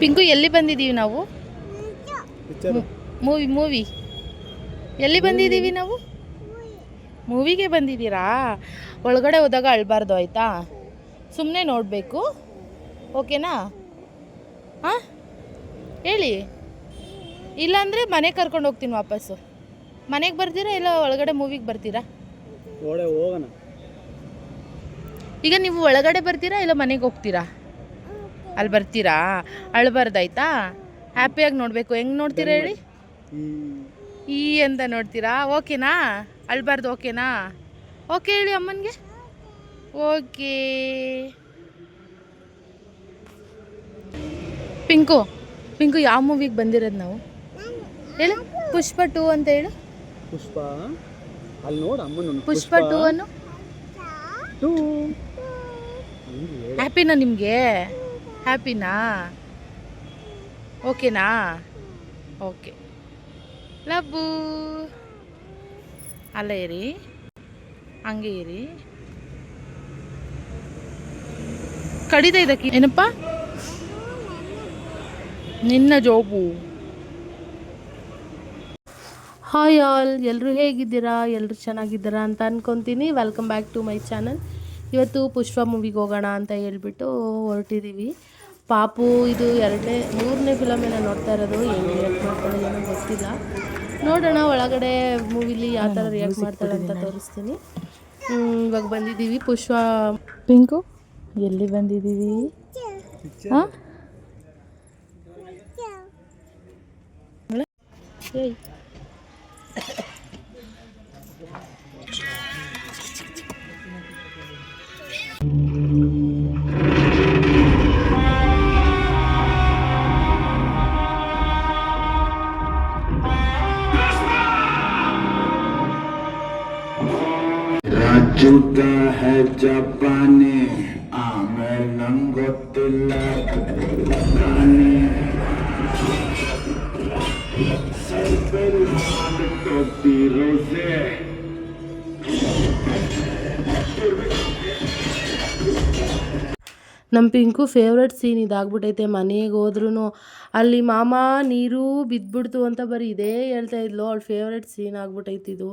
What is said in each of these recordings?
Pink ಎಲ್ಲಿ ಬಂದಿದ್ದೀವಿ ನಾವು? Movie movie. ಎಲ್ಲಿ ಬಂದಿದ್ದೀವಿ ನಾವು? ಮೂವಿಗೆ ಬಂದಿದ್ದೀರಾ? ಒಳಗಡೆ ಹೋದಾಗ ಅಳ್ಬಾರ್ದು ಆಯಿತಾ? ಸುಮ್ಮನೆ ನೋಡಬೇಕು. ಓಕೆನಾ? ಹಾಂ? ಹೇಳಿ. ಇಲ್ಲಾಂದರೆ ಮನೆಗೆ ಕರ್ಕೊಂಡು ಹೋಗ್ತೀನಿ ವಾಪಸ್ಸು. ಮನೆಗೆ ಬರ್ತೀರಾ ಇಲ್ಲ ಒಳಗಡೆ ಮೂವಿಗೆ ಬರ್ತೀರಾ? ಹೋಗೋಣ. ಈಗ ನೀವು ಒಳಗಡೆ ಬರ್ತೀರಾ ಇಲ್ಲ ಮನೆಗೆ ಹೋಗ್ತೀರಾ? ಅಲ್ಲಿ ಬರ್ತೀರಾ? ಅಳ್ಬಾರ್ದಾಯ್ತಾ? ಹ್ಯಾಪಿಯಾಗಿ ನೋಡಬೇಕು. ಹೆಂಗೆ ನೋಡ್ತೀರಾ ಹೇಳಿ? ಈ ಅಂತ ನೋಡ್ತೀರಾ? ಓಕೆನಾ? ಅಳ್ಬಾರ್ದು ಓಕೆನಾ? ಓಕೆ ಹೇಳಿ ಅಮ್ಮನಿಗೆ. ಓಕೆ. ಪಿಂಕು ಪಿಂಕು ಯಾವ ಮೂವಿಗೆ ಬಂದಿರೋದು ನಾವು? ಹೇಳು. ಪುಷ್ಪ ಟೂ ಅಂತ ಹೇಳು. ಪುಷ್ಪ. ಅಲ್ಲಿ ನೋಡು ಅಮ್ಮನ ಪುಷ್ಪ ಟೂ ಅನ್ನು. ಹ್ಯಾಪಿನಾ ನಿಮಗೆ? ಹ್ಯಾಪಿನಾ ಓಕೆನಾ ಓಕೆ ಲಬ್ಬು ಅಲ್ಲ ಇರಿ ಹಂಗೆ ಇರಿ ಕಡಿತಾ ಇದಕ್ಕೆ ಏನಪ್ಪ ನಿನ್ನ ಜೋಬು ಹಾಯ್ ಆಲ್ ಎಲ್ಲರೂ ಹೇಗಿದ್ದೀರಾ ಎಲ್ಲರೂ ಚೆನ್ನಾಗಿದ್ದೀರಾ ಅಂತ ಅನ್ಕೊತೀನಿ welcome back to my channel ಇವತ್ತು ಪುಷ್ಪ ಮೂವಿಗೆ ಹೋಗೋಣ ಅಂತ ಹೇಳ್ಬಿಟ್ಟು ಹೊರಟಿದ್ದೀವಿ ಪಾಪು ಇದು ಎರಡನೇ ಮೂರನೇ ಫಿಲಮ್ ಏನೋ ನೋಡ್ತಾ ಇರೋದು. ಏನು ರಿಯಾಕ್ಟ್ ಮಾಡ್ತಾಳೆ ಏನೋ ಗೊತ್ತಿಲ್ಲ. ನೋಡೋಣ ಒಳಗಡೆ ಮೂವಿಲಿ ಯಾವ ಥರ ರಿಯಾಕ್ಟ್ ಮಾಡ್ತಾಳೆ ಅಂತ ತೋರಿಸ್ತೀನಿ. ಇವಾಗ ಬಂದಿದ್ದೀವಿ. ಪುಷ್ಪ. ಪಿಂಕು? ಎಲ್ಲಿ ಬಂದಿದ್ದೀವಿ? ಹಾಂ? ಏಯ್. ರಾಜುತ ಹೆಜ್ಜಪ್ಪಾನೆ ಆಮೇಲೆ ನಂಗೆ ಗೊತ್ತಿಲ್ಲ ಮಾಡಿಕೊಟ್ಟಿರೋಸೆ ನಮ್ಮ ಪಿಂಕು ಫೇವ್ರೆಟ್ ಸೀನ್ ಇದಾಗ್ಬಿಟ್ಟೈತೆ ಮನೆಗೆ ಹೋದ್ರೂ ಅಲ್ಲಿ ಮಾಮ ನೀರು ಬಿದ್ದುಬಿಡ್ತು ಅಂತ ಬರೀ ಇದೇ ಹೇಳ್ತಾ ಇದ್ಲು. ಅವಳ ಫೇವ್ರೆಟ್ ಸೀನ್ ಆಗ್ಬಿಟ್ಟೈತೆ ಇದು.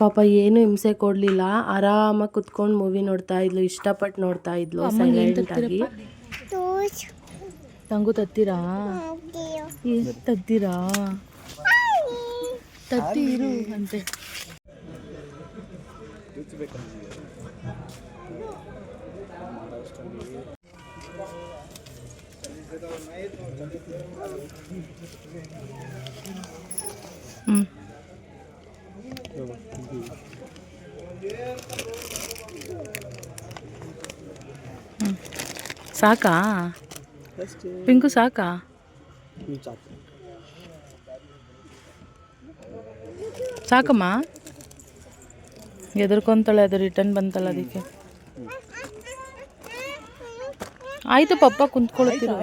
ಪಾಪ ಏನು ಹಿಂಸೆ ಕೊಡಲಿಲ್ಲ. ಆರಾಮಾಗಿ ಕುತ್ಕೊಂಡು ಮೂವಿ ನೋಡ್ತಾ ಇದ್ಲು. ಇಷ್ಟಪಟ್ಟು ನೋಡ್ತಾ ಇದ್ಲು ತಂಗು ತತ್ತೀರಾ? ಏನು ತತ್ತೀರಾ? ತತ್ತಿ ಇರು ಅಂತೆ. ಹ್ಞೂ ಸಾಕಾ? ಪಿಂಕು ಸಾಕಾ? ಸಾಕಮ್ಮ? ಎದುರ್ಕೊಂತಾಳೆ ಅದು ರಿಟರ್ನ್ ಬಂತಲ್ಲ ಅದಕ್ಕೆ. ಆಯ್ತು ಪಪ್ಪ ಕುಂತ್ಕೊಳ್ತಿರು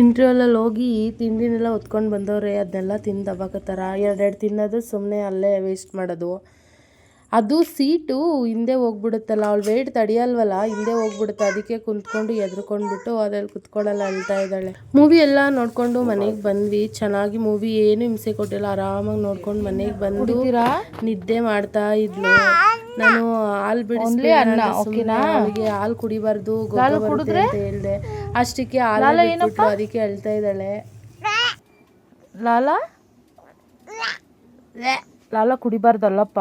ಇಂಟರ್ವ್ಯೂಲಲ್ಲಿ ಹೋಗಿ ತಿಂಡಿನೆಲ್ಲ ಹೊತ್ಕೊಂಡು ಬಂದವ್ರೆ ಅದನ್ನೆಲ್ಲ ತಿಂದು ದಬ್ಬಾಕತ್ತಾರ ಎರಡೆರಡು ತಿನ್ನೋದು ಸುಮ್ಮನೆ ಅಲ್ಲೇ ವೇಸ್ಟ್ ಮಾಡೋದು. ಅದು ಸೀಟು ಹಿಂದೆ ಹೋಗ್ಬಿಡುತ್ತಲ್ಲ ಅವಳು ವೇಟ್ ತಡಿಯಲ್ವಲ್ಲ ಹಿಂದೆ ಹೋಗ್ಬಿಡುತ್ತೆ. ಅದಕ್ಕೆ ಕುಂತ್ಕೊಂಡು ಎದ್ರುಕೊಂಡ್ಬಿಟ್ಟು ಅದ್ರಲ್ಲಿ ಕುತ್ಕೊಳ್ಳಲ್ಲ ಅಳ್ತಾ ಇದ್ದಾಳೆ. ಮೂವಿ ಎಲ್ಲ ನೋಡ್ಕೊಂಡು ಮನೆಗೆ ಬಂದ್ವಿ. ಚೆನ್ನಾಗಿ ಮೂವಿ ಏನು ಹಿಂಸೆ ಕೊಟ್ಟಿಲ್ಲ. ಆರಾಮಾಗಿ ನೋಡ್ಕೊಂಡು ಮನೆಗೆ ಬಂದು ನಿದ್ದೆ ಮಾಡ್ತಾ ಇದ್ಲು. ನಾನು ಹಾಲು ಬಿಡಿಸ್ಲಿ ಅವಳಿಗೆ ಹಾಲು ಕುಡಿಬಾರ್ದು ಹಾಲು ಅಂತ ಹೇಳ್ದೆ. ಅಷ್ಟಕ್ಕೆ ಹಾಲು ಏನಪ್ಪ? ಅದಕ್ಕೆ ಹೇಳ್ತಾ ಇದ್ದಾಳೆ. ಲಾಲಾ? ಲಾಲಾ ಕುಡಿಬಾರ್ದಲ್ಲಪ್ಪ.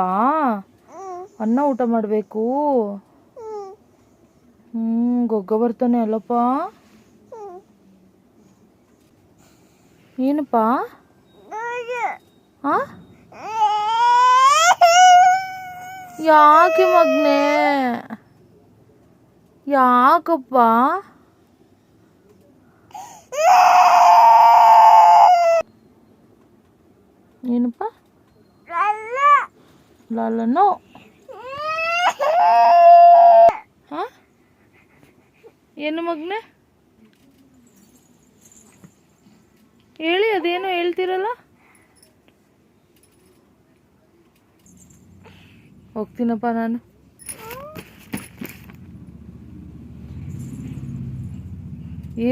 ಅನ್ನ ಊಟ ಮಾಡಬೇಕು. ಹ್ಞೂ ಗೊಗ್ಗ ಬರ್ತಾನೆ ಅಲ್ಲಪ್ಪ. ಏನಪ್ಪ? ಆ? ಯಾಕೆ ಮಗ್ನೆ? ಯಾಕಪ್ಪ? ಏನಪ್ಪ? ಲಾಲನು ಏನು ಮಗ್ನೆ? ಹೇಳಿ ಅದೇನೋ ಹೇಳ್ತಿರಲ್ಲ? ಹೋಗ್ತೀನಪ್ಪ ನಾನು.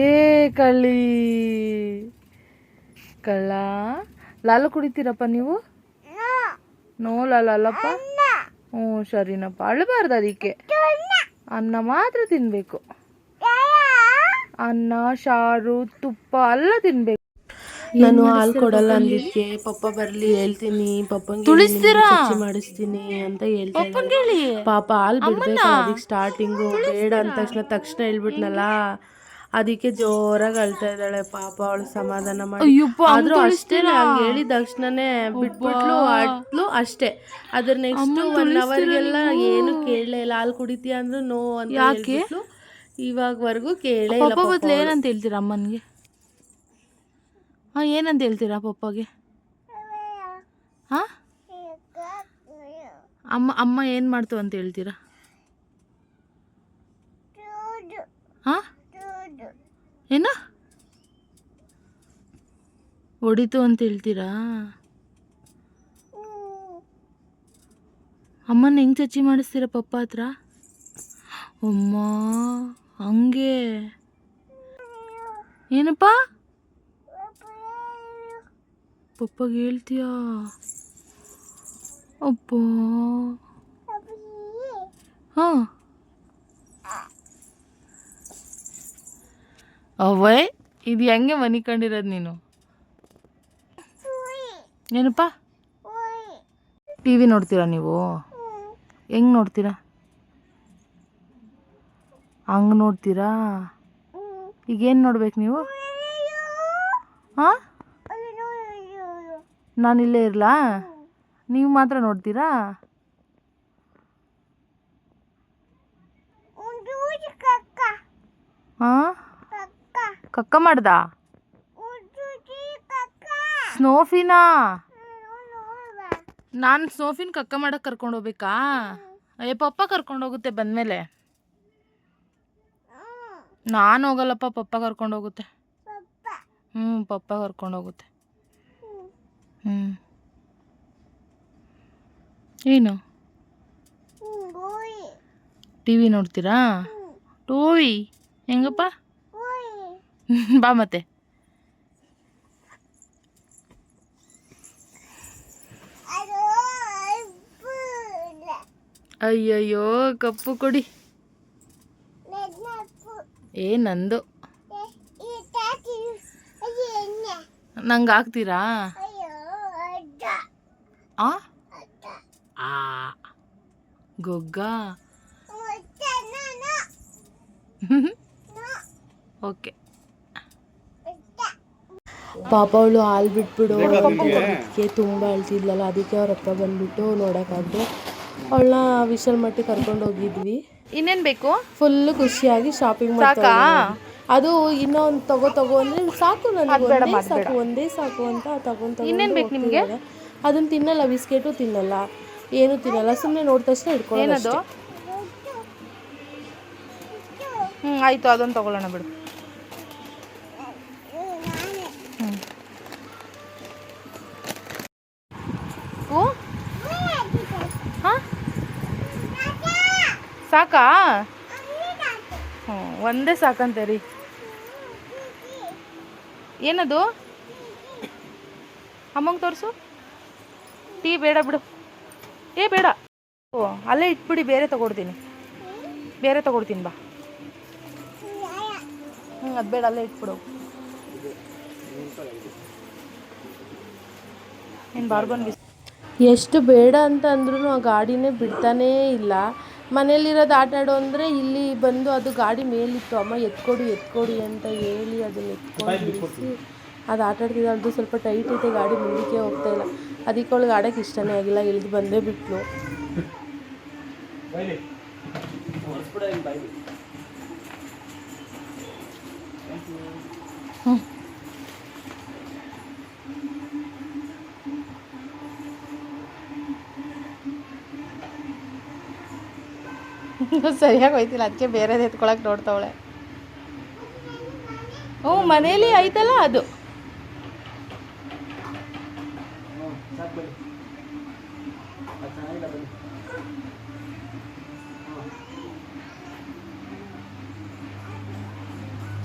ಏ ಕಳ್ಳಿ. ಕಳ್ಳ, ಲಾಲು ಕುಡಿತೀರಪ್ಪ ನೀವು? ನೋ ಲಾಲಲ್ಲಪ್ಪ ಹ್ಞೂ, ಸರಿನಪ್ಪ. ಅಳಬಾರ್ದು ಅದಕ್ಕೆ. ಅನ್ನ ಮಾತ್ರ ತಿನ್ನಬೇಕು ಅನ್ನ, ಸಾರು, ತುಪ್ಪ ಎಲ್ಲ ತಿನ್ಬೇಕು. ನಾನು ಹಾಲು ಕೊಡಲ್ಲ ಅಂದಿದ್ಕೆ ಪಪ್ಪ ಬರ್ಲಿ ಹೇಳ್ತೀನಿ. ಪಪ್ಪಂಗೆ ತುಳಿಸ್ತೀರಾ? ಮಾಡಿಸ್ತೀನಿ ಅಂತ ಹೇಳ್ತೀನಿ. ಪಾಪ ಹಾಲು ಬಿಡ್ಬೇಕು ಅದಕ್ಕೆ ಸ್ಟಾರ್ಟಿಂಗು ಬೇಡ ಅಂದ ತಕ್ಷಣ ತಕ್ಷಣ ಹೇಳ್ಬಿಟ್ನಲ್ಲ. ಅದಕ್ಕೆ ಜೋರಾಗಿ ಅಳ್ತಾ ಇದ್ದಾಳೆ ಪಾಪ ಅವಳು ಸಮಾಧಾನ ಮಾಡಿ. ಆದ್ರೂ ಅಷ್ಟೇ ಹಂಗೆ ಹೇಳಿದ ತಕ್ಷಣನೇ ಬಿಟ್ಬಿಟ್ಲು ಅಟ್ಲು ಅಷ್ಟೇ. ಅದ್ರ ನೆಕ್ಸ್ಟ್ ಒನ್ ಅವರ್ಗೆಲ್ಲ ಏನು ಕೇಳಲೇ ಇಲ್ಲ. ಹಾಲು ಕುಡಿತೀಯ ಅಂದ್ರು ನೋ ಅಂತ ಹೇಳ್ಬಿಟ್ಲು. ಇವಾಗವರೆಗೂ ಕೇಳೇ ಇಲ್ಲ ಪಪ್ಪ ಬದಲು ಏನಂತ ಹೇಳ್ತೀರಾ ಅಮ್ಮನಿಗೆ? ಹಾಂ, ಏನಂತ ಹೇಳ್ತೀರಾ ಪಪ್ಪಾಗೆ? ಹಾಂ? ಅಮ್ಮ ಅಮ್ಮ ಏನು ಮಾಡ್ತು ಅಂತ ಹೇಳ್ತೀರಾ? ಹಾಂ? ಏನು? ಹೊಡಿತು ಅಂತ ಹೇಳ್ತೀರಾ? ಅಮ್ಮನ ಹೆಂಗೆ ಚಚ್ಚಿ ಮಾಡಿಸ್ತೀರಾ ಪಪ್ಪ ಹತ್ರ? ಅಮ್ಮ, ಹಂಗೆ. ಏನಪ್ಪ? ಪಪ್ಪಗೆ ಹೇಳ್ತೀಯಾ? ಅಪ್ಪ ಹಾಂ. ಅವಯ್ ಇದು ಹೆಂಗೆ ಮನಿಕೊಂಡಿರೋದು ನೀನು? ಏನಪ್ಪ? ಟಿ ವಿ ನೋಡ್ತೀರಾ ನೀವು? ಹೆಂಗೆ ನೋಡ್ತೀರಾ? ಹಂಗೆ ನೋಡ್ತೀರಾ? ಈಗೇನು ನೋಡ್ಬೇಕು ನೀವು? ಹಾಂ? ನಾನು ಇಲ್ಲೇ ಇರಲಾ? ನೀವು ಮಾತ್ರ ನೋಡ್ತೀರಾ? ಹಾಂ? ಕಕ್ಕ. ಮಾಡ್ದ? ಸ್ನೋಫಿನಾ? ನಾನು ಸ್ನೋಫಿನ್ ಕಕ್ಕ ಮಾಡಕ್ಕೆ ಕರ್ಕೊಂಡು ಹೋಗ್ಬೇಕಾ? ಅಯ್ಯ ಪಪ್ಪ ಕರ್ಕೊಂಡು ಹೋಗುತ್ತೆ ಬಂದಮೇಲೆ. ನಾನು ಹೋಗಲ್ಲಪ್ಪ ಪಪ್ಪ ಕರ್ಕೊಂಡು ಹೋಗುತ್ತೆ. ಹ್ಞೂ ಪಪ್ಪ ಕರ್ಕೊಂಡು ಹೋಗುತ್ತೆ. ಹ್ಞೂ ಏನು? ಟಿ ವಿ ನೋಡ್ತೀರಾ? ಟೋವಿ ಹೆಂಗಪ್ಪ? ಬಾ ಮತ್ತೆ. ಅಯ್ಯಯ್ಯೋ ಕಪ್ಪು ಕೊಡಿ. ಏ ನಂದು. ನಂಗೆ ಹಾಕ್ತೀರಾ? ಆ? ಆ. ಗೊಗ್ಗ. ಓಕೆ. ಪಾಪ ಅವಳು ಹಾಲು ಬಿಟ್ಬಿಡು. ಅದಕ್ಕೆ ತುಂಬ ಅಳ್ತಿದ್ಲಲ್ಲ ಅದಕ್ಕೆ ಅವ್ರ ಅಪ್ಪ ಬಂದ್ಬಿಟ್ಟು ನೋಡೋಕ್ಕಾಗ್ದೆ ಅವಳನ್ನ ವಿಶಾಲ್ ಮಟ್ಟಿಗೆ ಕರ್ಕೊಂಡು ಹೋಗಿದ್ವಿ. ಇನ್ನೇನ್ ಬೇಕು? ಫುಲ್ ಖುಷಿಯಾಗಿ ಶಾಪಿಂಗ್ ಮಾಡ್ತಾ ಅದು ಇನ್ನೂ ಒಂದು ತಗೋ ತಗೋ ಅಂದ್ರೆ ಸಾಕು ನನಗೆ ಒಂದೇ ಸಾಕು ಒಂದೇ ಸಾಕು ಅಂತ ತಗೊಂಡ್ ಇನ್ನೇನ್ ಬೇಕು ನಿಮ್ಗೆ? ಅದನ್ನ ತಿನ್ನಲ್ಲ, ಬಿಸ್ಕೆಟು ತಿನ್ನಲ್ಲ, ಏನು ತಿನ್ನಲ್ಲ ಸುಮ್ಮನೆ ನೋಡಿದ ತಕ್ಷಣ ಏನದು? ಹ್ಮ್, ಆಯಿತು, ಅದೊಂದು ತಗೊಳ್ಳೋಣ ಬಿಡು. ಸಾಕಾ? ಹ್ಞೂ ಒಂದೇ ಸಾಕಂತೆ ರೀ. ಏನದು? ಅಮ್ಮಂಗೆ ತೋರಿಸು. ಟೀ ಬೇಡ ಬಿಡು. ಏ ಬೇಡ. ಓ ಅಲ್ಲೇ ಇಟ್ಬಿಡಿ ಬೇರೆ ತಗೊಡ್ತೀನಿ. ಬೇರೆ ತಗೊಡ್ತೀನಿ ಬಾ. ಹ್ಞೂ ಅದು ಬೇಡ ಅಲ್ಲೇ ಇಟ್ಬಿಡು. ಏನು ಬಾರ್ಗೋನ್ ಬಿಸ್ ಎಷ್ಟು ಬೇಡ ಅಂತ ಅಂದ್ರೂ ಆ ಗಾಡಿನೇ ಬಿಡ್ತಾನೇ ಇಲ್ಲ. ಮನೇಲಿರೋದು ಆಟ ಆಡೋ ಅಂದರೆ ಇಲ್ಲಿ ಬಂದು ಅದು ಗಾಡಿ ಮೇಲಿತ್ತು. ಅಮ್ಮ ಎತ್ಕೊಡಿ ಎತ್ಕೊಡಿ ಅಂತ ಹೇಳಿ ಅದನ್ನ ಎತ್ಕೊಂಡು ಅದು ಆಟ ಆಡ್ತಿದ್ದೆ ಅದು ಸ್ವಲ್ಪ ಟೈಟ್ ಇದೆ ಗಾಡಿ ಮುಂದಕ್ಕೆ ಹೋಗ್ತಾ ಇಲ್ಲ. ಅದಕ್ಕೆ ಅವಳಿಗೆ ಆಡೋಕ್ಕೆ ಇಷ್ಟನೇ ಆಗಿಲ್ಲ ಇಳಿದು ಬಂದೇ ಬಿಟ್ಲು. ಸರಿಯಾಗಿ ಹೋಯ್ತಿಲ್ಲ ಅದಕ್ಕೆ ಬೇರೆದು ಎತ್ಕೊಳಕ್ಕೆ ನೋಡ್ತಾವಳೆ. ಹ್ಞೂ ಮನೇಲಿ ಐತಲ್ಲ ಅದು.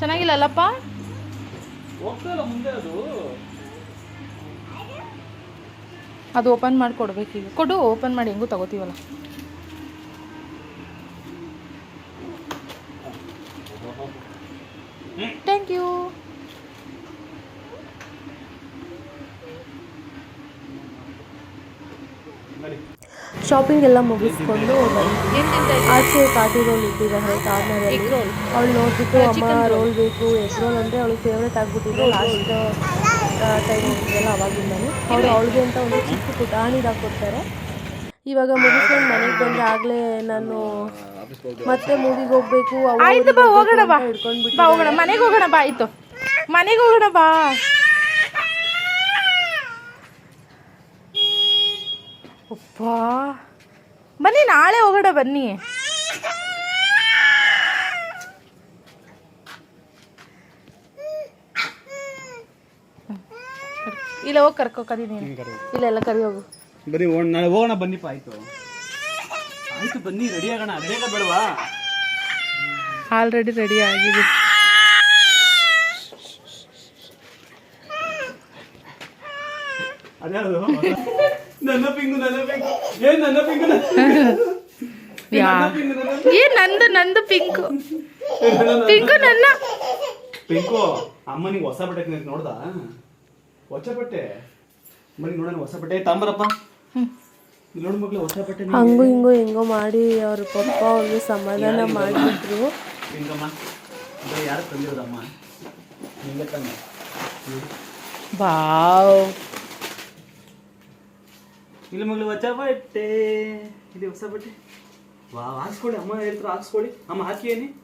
ಚೆನ್ನಾಗಿಲ್ಲ ಅಲ್ಲಪ್ಪ ಹೋಗ್ತಾಯಿಲ್ಲ ಮುಂದೆ ಅದು. ಅದು ಓಪನ್ ಮಾಡಿ ಕೊಡ್ಬೇಕೀಗ ಕೊಡು ಓಪನ್ ಮಾಡಿ ಹೆಂಗೂ ತಗೋತೀವಲ್ಲ. ಥ್ಯಾಂಕ್ ಯು ಶಾಪಿಂಗ್ ಎಲ್ಲ ಮುಗಿಸ್ಕೊಂಡು ಆಚೆ ಪಾರ್ಟಿ ರೋಲ್ ಇಟ್ಟಿದ್ದಾರೆ ಕಾರ್ನರಲ್ಲಿ. ಅವಳು ನೋಡ್ಬಿಟ್ಟು ಅಮ್ಮ ರೋಲ್ ಬೇಕು ಎಗ್ ರೋಲ್ ಅಂದರೆ ಅವಳು ಫೇವ್ರೇಟ್ ಆಗಿಬಿಟ್ಟಿದೆ ಲಾಸ್ಟ್ ಟೈಮ್ ಇದೆಲ್ಲ ಅವಾಗಿಂದಾನು. ಅವಳು ಅವಳಿಗೆ ಅಂತ ಒಂದು ಚಿಕ್ಕ ಪುಟಾಣಿದಾಗ ಕೊಡ್ತಾರೆ ಇವಾಗ ಮುಗಿಸ್ಕೊಂಡು ಮನೆಗೆ ಬಂದರೆ ಆಗಲೇ ನಾನು ಮತ್ತೆ ಮೂವಿಗೆ ಹೋಗ್ಬೇಕು ಆಯ್ತು ಬಾ ಹೋಗೋಣ ಬಾ. ಹಿಡ್ಕೊಂಡ್ಬಿಟ್ಟು ಹೋಗೋಣ. ಮನೆಗೆ ಹೋಗೋಣ ಬಾ ಆಯ್ತು. ಮನೆಗೆ ಹೋಗೋಣ ಬಾ. ಅಪ್ಪ ಬನ್ನಿ ನಾಳೆ ಹೋಗೋಣ ಬನ್ನಿ. ಇಲ್ಲ ಹೋಗಿ ಕರ್ಕೋಕದಿ ನೀನು. ಇಲ್ಲ ಎಲ್ಲ ಕರಿ ಹೋಗು. ಹೋಗೋಣ ನಾಳೆ ಹೋಗೋಣ ಬನ್ನಿಪ್ಪ ಆಯ್ತು. ಆಯ್ತು ಬನ್ನಿ ರೆಡಿ ಆಗೋಣ ಬೇಗ ಬೇಡವಾ? ಆಲ್ರೆಡಿ ರೆಡಿ ಆಗಿದೆ. ಅದ್ಯಾವುದು? ನನ್ನ ಪಿಂಗು ನನ್ನ ಪಿಂಗು. ಏನ್ ನನ್ನ ಪಿಂಗು ಯಾ. ಏ ನಂದು ನಂದು ಪಿಂಕು ಪಿಂಕು ನನ್ನ ಪಿಂಕು ಅಮ್ಮನಿಗೆ ಹೊಸ ಬಟ್ಟೆ ತಿನ್ನಕ್ ನೋಡ್ದ? ಹೊಸ ಬಟ್ಟೆ. ಅಮ್ಮನಿಗೆ ನೋಡೋಣ ಹೊಸ ಬಟ್ಟೆ. ತಾಂಬರಪ್ಪ. ನೋಡು ಮಗ್ಳು ಹೊಸ ಬಟ್ಟೆ ಹಂಗೂ ಹಿಂಗೂ ಹೆಂಗೋ ಮಾಡಿ ಅವ್ರ ಪಪ್ಪ ಅವ್ರಿಗೆ ಸಮಾಧಾನ ಮಾಡಿಬಿಟ್ರು. ಅಂದ್ರೆ ಯಾರು ತಂದಿರೋದಮ್ಮ? ನಿಂಗೆ ತಾನೆ ಬಾವ್ ಇಲ್ಲಿ ಮಗಳು ಹೊಸ ಬಟ್ಟೆ. ಇಲ್ಲಿ ಹೊಸ ಬಟ್ಟೆ. ವಾ, ಹಾಕ್ಸ್ಕೊಳ್ಳಿ. ಅಮ್ಮ ಹೇಳ್ತಾರೆ ಹಾಕ್ಸ್ಕೊಳ್ಳಿ. ಅಮ್ಮ ಹಾಕಿ ಏನಿ?